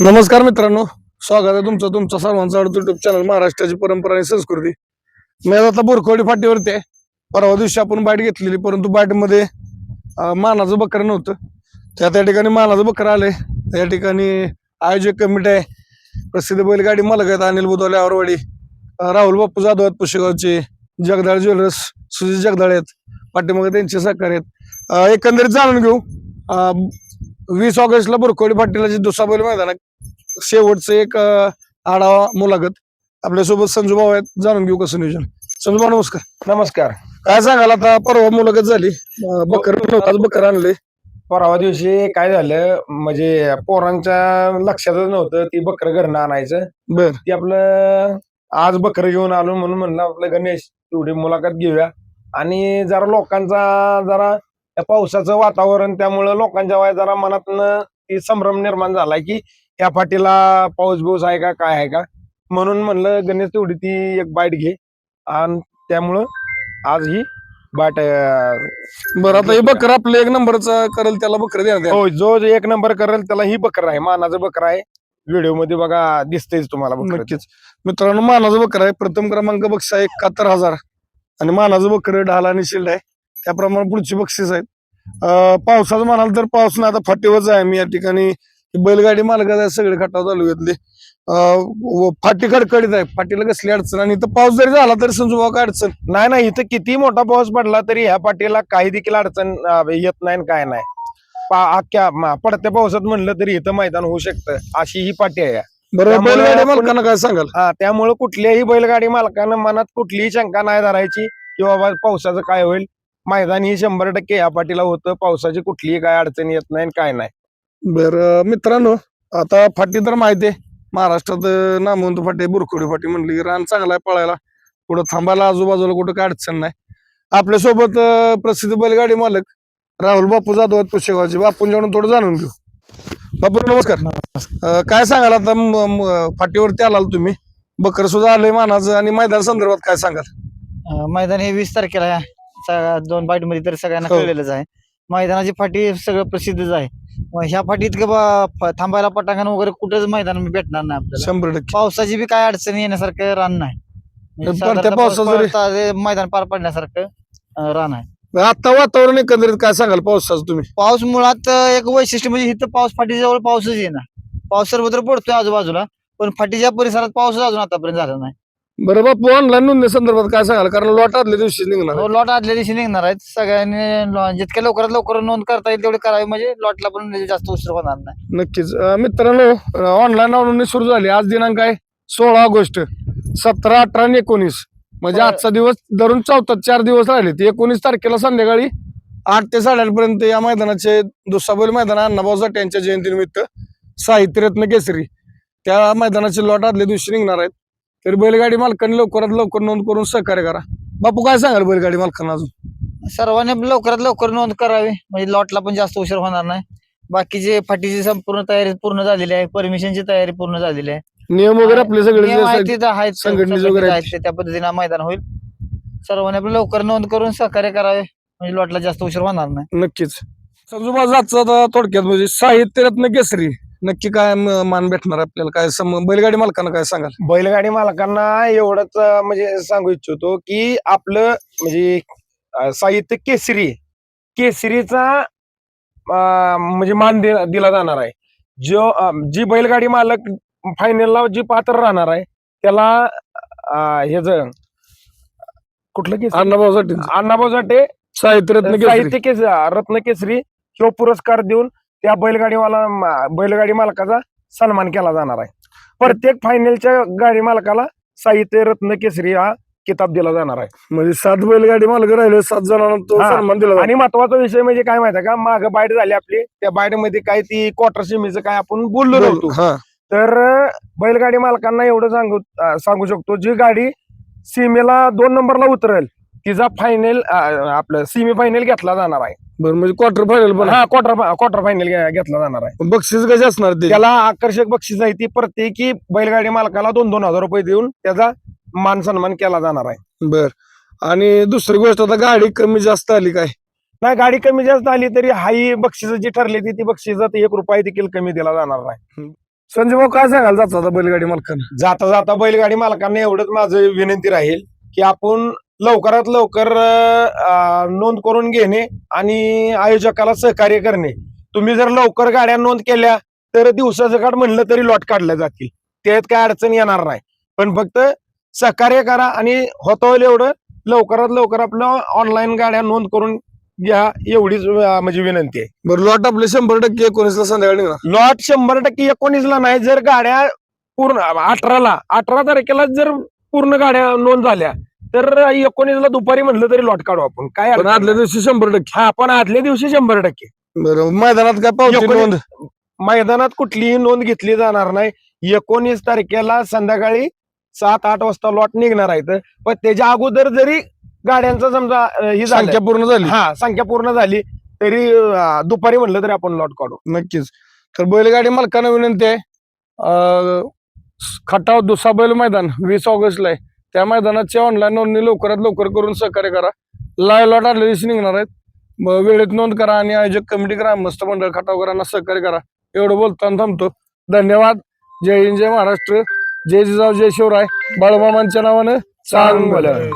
नमस्कार मित्रांनो स्वागत आहे तुमचं तुमचं सर्वांचं आवडतं युट्यूब चॅनल महाराष्ट्राची परंपरा आणि संस्कृती. मी आता बोरखोडी फाटीवरती आहे. परवा दिवशी आपण बाईट घेतलेली परंतु बाईटमध्ये मानाचं बकरं नव्हतं. त्या त्या ठिकाणी मानाचं बकरं आलंय. त्या ठिकाणी आयोजक कमिटी आहे. प्रसिद्ध बैलगाडी मालक आहेत अनिल बुधवाले आवरवाडी राहुल बाप्पू जाधव आहेत पुशेगावचे जगदाळ ज्वेलर्स सुजित जगदाळे आहेत पाठीमागे त्यांचे सहकार्य आहेत. एकंदरीत जाणून घेऊ. वीस ऑगस्टला जे दुसरा बैल मैदान आहे शेवटचं एक आढावा मुलाखत. आपल्यासोबत संजू भाऊ आहेत जाणून घेऊ कसं नियोजन. संजू भाऊ नमस्कार. नमस्कार. काय सांगाल आता? परवा मुलाखत झाली. बकर बकर आणले परवा दिवशी काय झालं म्हणजे पोरांच्या लक्षातच नव्हतं ती बकरं घरनं आणायचं. बर. ती आपलं आज बकरं घेऊन आलो म्हणून म्हणलं आपलं गणेश तेवढी मुलाखत घेऊया. आणि जरा लोकांचा जरा त्या पावसाचं वातावरण त्यामुळं लोकांच्या वया जरा मनातनं ती संभ्रम निर्माण झालाय की या फाटीला पाऊस बिऊस आहे का? काय आहे का? म्हणून म्हणलं गणेश तेवढी ती एक बाईट घे. आणि त्यामुळं आज ही बाट बरं आता हे बकर आपलं एक नंबरचा करेल त्याला बकर येईल. हो जो जो एक नंबर करेल त्याला ही बकर आहे मानाचं बकर आहे. व्हिडिओमध्ये बघा दिसतेच तुम्हाला नक्कीच. मित्रांनो मानाचं बकर आहे. प्रथम क्रमांक बक्षीस आहे एकाहत्तर हजार. आणि मानाचं बकर ढाल आणि शिल्ड आहे. त्याप्रमाणे पुढची बक्षीस आहेत. पावसाचं म्हणाल तर पाऊस ना आता फाटीवरच आहे. मी या ठिकाणी बैलगाडी मालकात आहे सगळे खटाव तालुक्यातले अं, व फाटी कडकडीत आहे. फाटीला कसली अडचण? आणि इथं पाऊस जरी झाला तरी भाऊ काय अडचण. नाही नाही इथं किती मोठा पाऊस पडला तरी ह्या पाटीला काही देखील अडचण येत नाही काय नाही. अख्ख्या पडत्या पावसात म्हणलं तरी इथं मैदान होऊ शकतं. अशी ही पाटी आहे. बरं त्यामुळे बैलगाडी मालकांना काय सांगाल? हा त्यामुळे कुठल्याही बैलगाडी मालकानं मनात कुठलीही शंका नाही धरायची की बाबा पावसाचं काय होईल. मैदान ही शंभर टक्के ह्या पाटीला होतं. पावसाची कुठलीही काय अडचण येत नाही आणि काय नाही. बरं मित्रांनो आता फाटी तर माहिती आहे. महाराष्ट्रात नामवंत फाटी बुरखोडी फाटी म्हणली की रान चांगला आहे पळायला. कुठं थांबायला आजूबाजूला कुठं काय अडचण नाही. आपल्यासोबत अं, प्रसिद्ध बैलगाडी मालक राहुल बापू जाधव आहेत पुशेगावचे. बापूंच्याकडून थोडं जाणून घेऊ. बापू नमस्कार. काय सांगाल आता? फाटीवरती आलाल तुम्ही. बकर सुद्धा आलंय मानाचं. आणि मैदान संदर्भात काय सांगाल? मैदान हे वीस तारखेला दोन बाईटमध्ये तर सगळ्यांना हो. कळलेलंच आहे. मैदानाची फाटी सगळं प्रसिद्धच आहे. मग ह्या फाटीत का बा फ- थांबायला पटांगण वगैरे कुठेच मैदान भेटणार नाही आपल्याला. शंभर टक्के. पावसाची बी काय अडचण येण्यासारखं रान नाही. म्हणजे पण त्या साधारणतः पाऊस पावसाचं रे- पडता ते मैदान पार पडण्यासारखं अं, रान आहे. आता वातावरण एकंदरीत काय सांगाल पावसाचं तुम्ही? पाऊस मुळात अं, एक वैशिष्ट्य म्हणजे इथं पाऊस फाटीजवळ पाऊसच येणार पाऊस सर्वत्र पडतोय आजूबाजूला पण फाटीच्या परिसरात पाऊस अजून आतापर्यंत झाला नाही. बरं बापू ऑनलाईन नोंदणी संदर्भात काय सांगाल कारण लॉट आदल्या दिवशी निघणार. आहे. हो, लॉट आदल्या दिवशी निघणार आहेत. सगळ्यांनी लॉ- जितक्या लवकरात लवकर नोंद करता येईल तेवढे करावी. म्हणजे लॉटला पण जास्त उशीर होणार नाही. नक्कीच. अं, मित्रांनो ऑनलाईन नोंदणी सुरू झाली. आज दिनांक आहे सोळा ऑगस्ट सतरा अठरा आणि एकोणीस. म्हणजे बरं. आजचा दिवस धरून चौथा चार दिवस राहिले ते एकोणीस तारखेला संध्याकाळी आठ ते साडेआठ पर्यंत या मैदानाचे दुसरा मैदान अण्णाभाऊ साठे यांच्या जयंतीनिमित्त साहित्यरत्न केसरी त्या मैदानाचे लॉट आदल्या दिवशी निघणार आहेत. तर बैलगाडी मालकांनी लवकरात लवकर नोंद करून सहकार्य करा. बापू काय सांगाल बैलगाडी मालकांना अजून? सर्वांनी लवकरात लवकर नोंद करावी. म्हणजे लॉटला पण जास्त उशीर होणार नाही. बाकीचे फाटीची संपूर्ण तयारी पूर्ण झालेली आहे. परमिशनची तयारी पूर्ण झालेली आहे. नियम वगैरे आपले सगळे नियम जे आहेत आहेत, तिथं आहेत संघटनेचे संघटनेचे वगैरे आहेत. त्या पद्धतीने मैदान होईल. सर्वांनी आपलं लवकर नोंद करून सहकार्य करावे. म्हणजे लॉटला जास्त उशीर होणार नाही. नक्कीच. आजचा आता थोडक्यात म्हणजे साहित्य रत्न केसरी. नक्की काय म- मान भेटणार आपल्याला? काय सम बैलगाडी मालकांना काय सांगाल? बैलगाडी मालकांना एवढंच अं, म्हणजे सांगू इच्छितो की आपलं म्हणजे अं, साहित्य केसरी केसरीचा अं, म्हणजे मान दि- दिला जाणार आहे. जो अं, जी बैलगाडी मालक फायनलला जी पात्र राहणार आहे त्याला ह्याच कुठलं केसरी? अण्णाभाऊसाठी अण्णाभाऊ साठे साहित्य रत्न केसरी. साहित्य केस रत्न केसरी किंवा पुरस्कार देऊन त्या बैलगाडीवाला मा- बैलगाडी मालकाचा सन्मान केला जाणार आहे. प्रत्येक फायनलच्या गाडी मालकाला साहित्य रत्न केसरी हा किताब दिला जाणार आहे. म्हणजे सात बैलगाडी मालक राहिले सात जणांना तो हा. सन्मान दिला. आणि महत्त्वाचा विषय म्हणजे काय माहिती आहे का? माग बाईट झाली आपली त्या बाईटमध्ये काय ती क्वार्टर सिमीचं काय आपण बोललो नव्हतो. हा. तर अं, बैलगाडी मालकांना एवढं सांगू अं, सांगू शकतो जी गाडी सीमेला दोन नंबरला उतरेल तिचा फायनल आपलं सेमी फायनल घेतला जाणार आहे. बरं म्हणजे क्वार्टर फायनल पण. हा क्वार्टर क्वार्टर फायनल घेतला जाणार आहे. बक्षीस कसे असणार ते? त्याला आकर्षक बक्षीस आहे ती. प्रत्येकी बैलगाडी मालकाला दोन दोन हजार रुपये देऊन त्याचा मान सन्मान केला जाणार आहे. बर. आणि दुसरी गोष्ट आता गाडी कमी जास्त आली काय? नाही गाडी कमी जास्त आली तरी हाही बक्षीस जी ठरली ती ती बक्षिसात एक रुपये देखील कमी दिला जाणार नाही. संजय भाऊ काय सांगाल जाता बैलगाडी मालकानं? जाता जाता बैलगाडी मालकांना एवढंच माझं विनंती राहील की आपण लवकरात लवकर नोंद करून घेणे आणि आयोजकाला सहकार्य करणे. तुम्ही जर लवकर गाड्या नोंद केल्या तर दिवसाचं काढ म्हणलं तरी लॉट काढल्या जातील. त्यात काय अडचण येणार नाही. पण फक्त सहकार्य करा आणि होता होईल एवढं लवकरात लवकर आपलं ऑनलाईन गाड्या नोंद करून घ्या एवढीच अं, म्हणजे विनंती आहे. बरं लॉट आपले शंभर टक्के एकोणीसला संध्याकाळी लॉट शंभर टक्के एकोणीसला नाही जर गाड्या पूर्ण अठराला अठरा तारखेला जर पूर्ण गाड्या नोंद झाल्या तर एकोणीसला दुपारी म्हणलं तरी लॉट काढू आपण. काय पण अडचण आदल्या नाही. दिवशी शंभर टक्के. हा पण आदल्या दिवशी शंभर टक्के. बरं मैदानात काय पावती एकोणीस- नोंद? मैदानात कुठलीही नोंद घेतली जाणार नाही. एकोणीस तारखेला संध्याकाळी सात आठ वाजता लॉट निघणार आहेत. पण त्याच्या अगोदर जरी गाड्यांचा समजा अं, ही झालं. संख्या पूर्ण झाली. हा संख्या पूर्ण झाली तरी अं, दुपारी म्हणलं तरी आपण लॉट काढू. नक्कीच. तर बैलगाडी मालकांना विनंती आहे. अं, खटाव दुसरा बैल मैदान वीस ऑगस्टला आहे. त्या मैदानाची ऑनलाईन नोंदणी लवकरात लवकर करून सहकार्य करा. लाईव्ह लॉट आदल्या निघणार आहेत. वेळेत नोंद करा आणि आयोजक कमिटी ग्रामस्थ मंडळ खटावकरांना सहकार्य करा. एवढं बोलताना थांबतो. धन्यवाद. जय हिंद जय महाराष्ट्र. जय जिजाऊ जय शिवराय. बाळूमामांच्या नावानं चांगलं.